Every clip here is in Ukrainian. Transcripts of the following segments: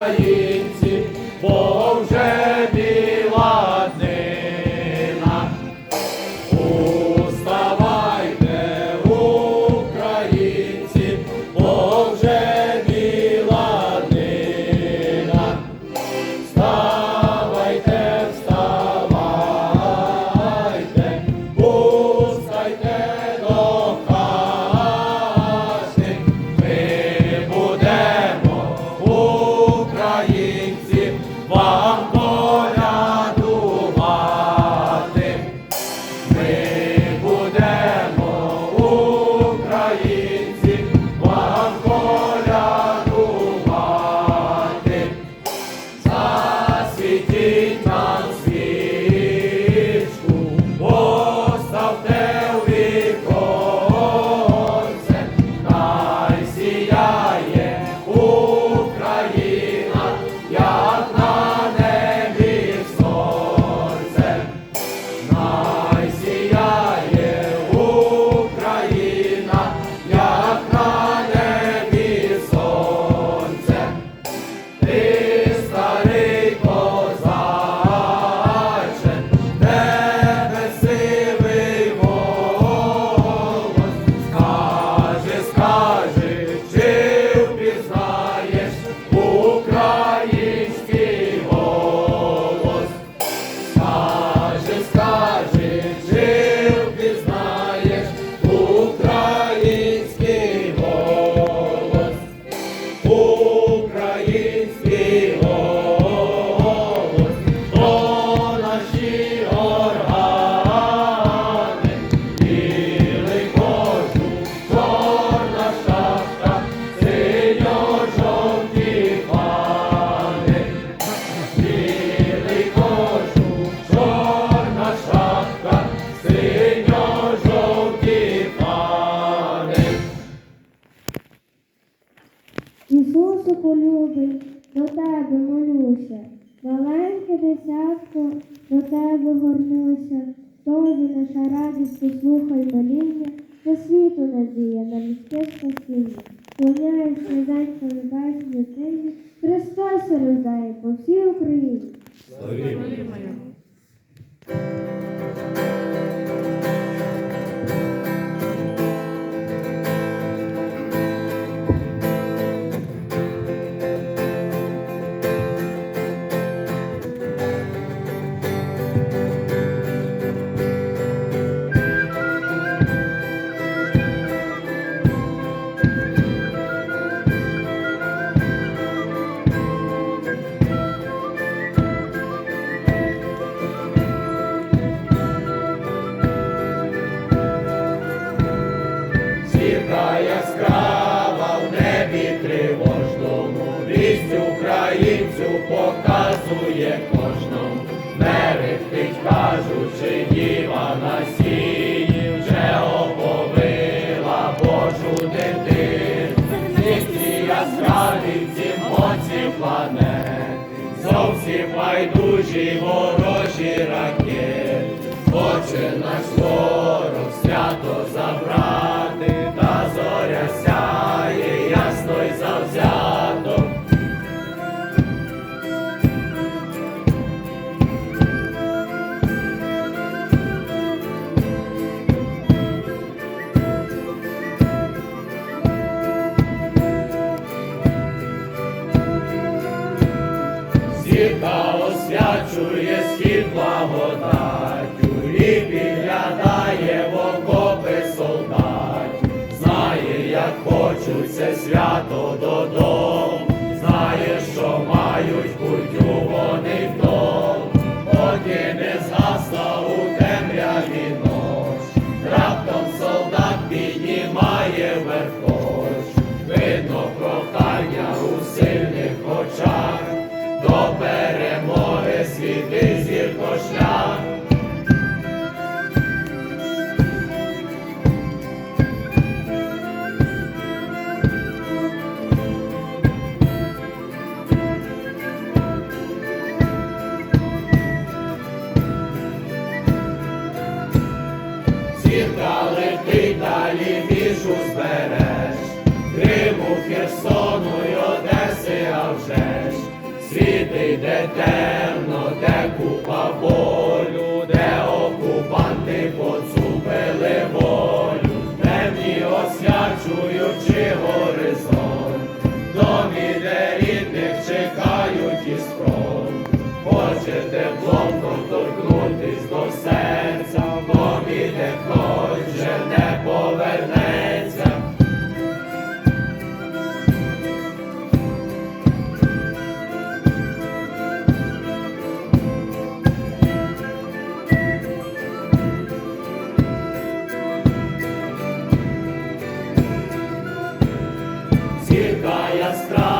Українці, бо вже любий, до тебе молюся, маленьке десятко до тебе горнуся, тобі наша радість послухай моління, до світу надія, на людське спасіння. Клоняюсь зайця небесній книзі, Христос рождає по всій Україні. Славі! Славі! байдужі ворожі раки, хоче наш ворог свято забрати. свято додому. темно, де купа болю, де окупанти поцупили волю, темні освячуючи горизонт, домі, де рідних чекають і спром, хоче теплом торкнутись до серця. страх.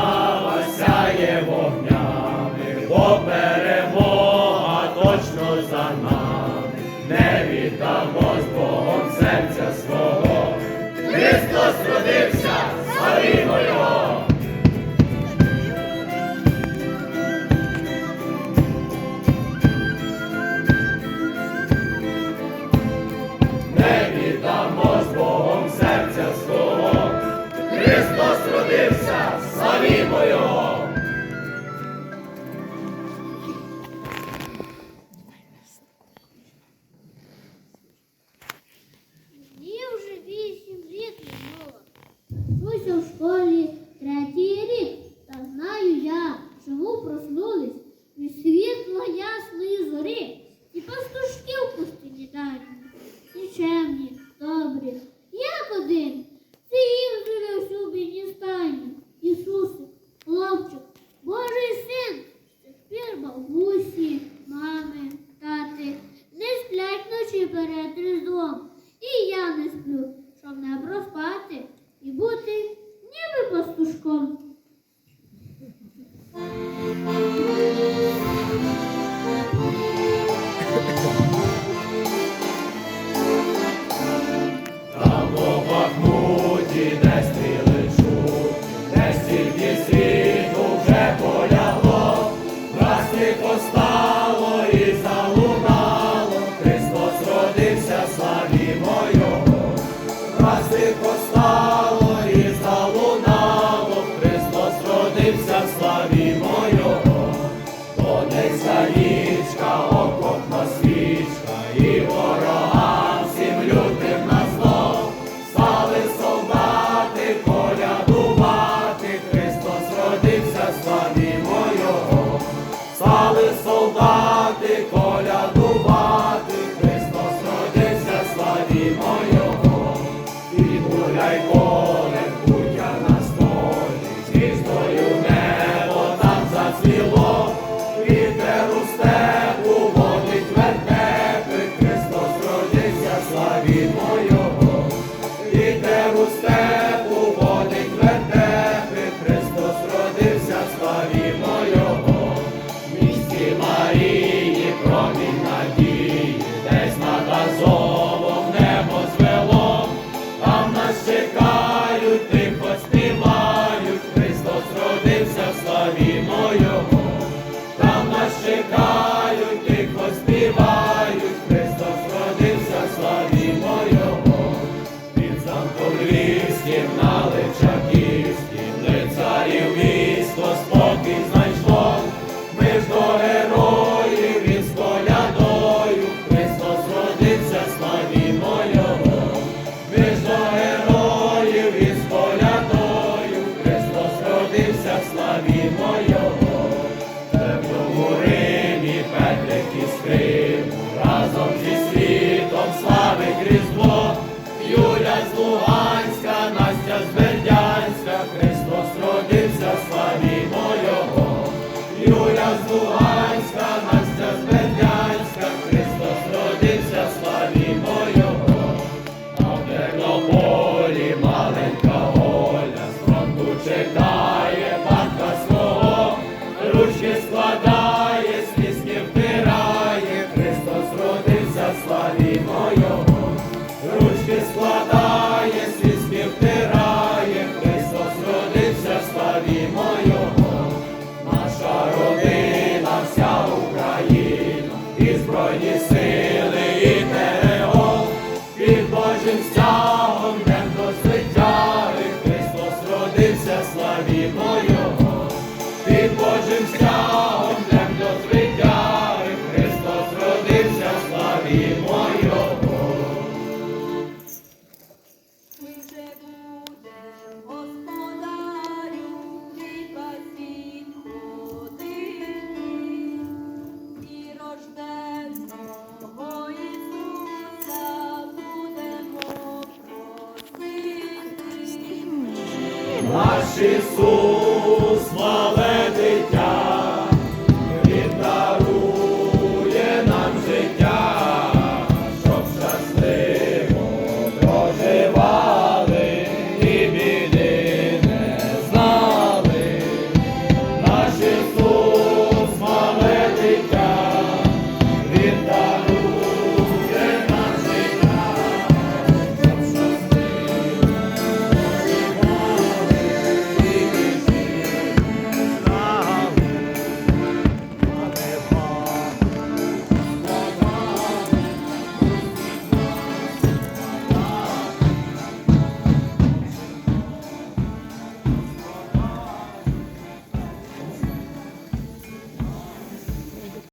Його, і те